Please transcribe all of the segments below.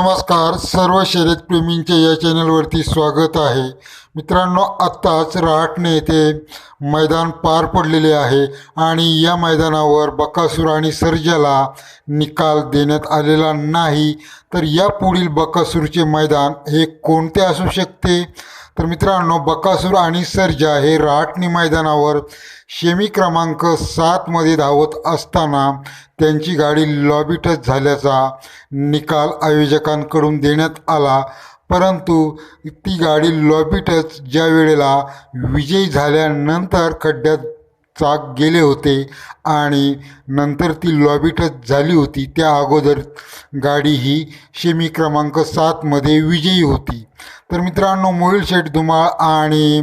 नमस्कार सर्व शर्यतप्रेमींचे या चॅनलवरती स्वागत आहे. मित्रांनो आत्ताच रहाटणे येथे मैदान पार पडलेले आहे आणि या मैदानावर बकासूर आणि सर्जाला निकाल देण्यात आलेला नाही. तर या पुढील बकासूरचे मैदान हे कोणते असू शकते? तर मित्रांनो बकासूर आणि सर्जा हे रहाटणी मैदानावर शेमी क्रमांक सातमध्ये धावत असताना त्यांची गाडी लॉबी टच झाल्याचा निकाल आयोजकांकडून देण्यात आला. परंतु ती गाडी लॉबी टच ज्या वेळेला विजयी झाल्यानंतर खड्ड्यात चाक गेले होते आणि नंतर ती लॉबी टच झाली होती त्या अगोदर गाडी ही शेमी क्रमांक सातमध्ये विजयी होती. तर मित्रांनो मोहिल शेठ धुमाळ आणि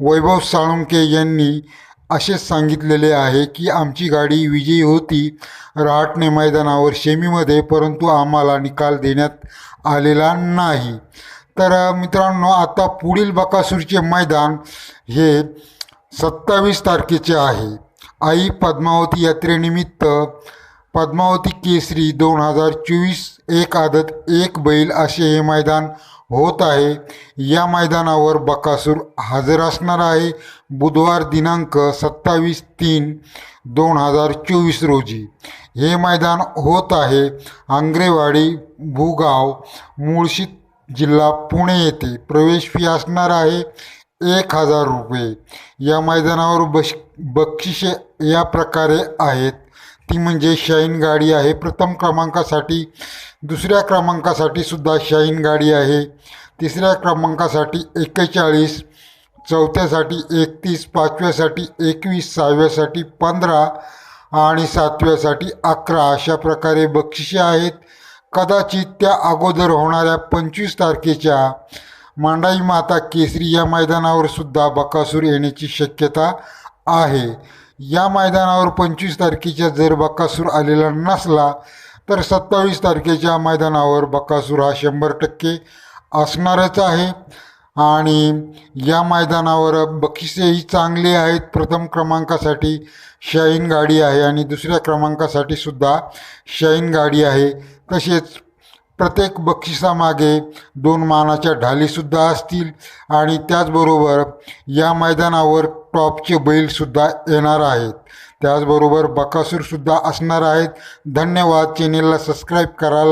वैभव साळुंके यांनी असेच सांगितलेले आहे की आमची गाडी विजयी होती. रहाटणे मैदानावर शेमीमध्ये परंतु आम्हाला निकाल देण्यात आलेला नाही. तर मित्रांनो आता पुढील बकासूरचे मैदान हे सत्तावीस तारखेचे आहे. आई पद्मावती यात्रेनिमित्त पद्मावती केसरी दोन हजार चोवीस एक आदत एक बैल असे हे मैदान होत आहे. या मैदानावर बकासूर हजर असणार आहे. बुधवार दिनांक सत्तावीस तीन दोन हजार चोवीस रोजी. हे मैदान होत आहे. आंग्रेवाडी भूगाव मुळशी जिल्हा पुणे येथे प्रवेश फी असणार आहे. एक हजार रुपये. या मैदानावर बश बक्षिसे या प्रकारे आहेत. ती म्हणजे शाईन गाडी आहे. प्रथम क्रमांकासाठी दुसऱ्या क्रमांकासाठी सुद्धा शाईन गाडी आहे. तिसऱ्या क्रमांकासाठी एक्केचाळीस चौथ्यासाठी एकतीस पाचव्यासाठी एकवीस सहाव्यासाठी पंधरा आणि सातव्यासाठी अकरा अशा प्रकारे बक्षिसे आहेत. कदाचित त्या अगोदर होणाऱ्या पंचवीस तारखेच्या मांडाई माता केसरी या मैदानावर सुद्धा बकासूर येण्याची शक्यता आहे. या मैदानावर पंचवीस तारखेच्या जर बक्कासूर आलेला नसला तर सत्तावीस तारखेच्या मैदानावर बक्कासूर हा शंभर टक्के असणारच आहे. आणि या मैदानावर बक्षिसेही चांगली आहेत. प्रथम क्रमांकासाठी शाईन गाडी आहे आणि दुसऱ्या क्रमांकासाठी सुद्धा शाईन गाडी आहे. तसेच प्रत्येक बक्षिसामागे दोन मानाच्या ढालीसुद्धा असतील. आणि त्याचबरोबर या मैदानावर टॉपचे बैलसुद्धा येणार आहेत. त्याचबरोबर बकासूरसुद्धा असणार आहेत. धन्यवाद. चॅनेलला सबस्क्राईब करायला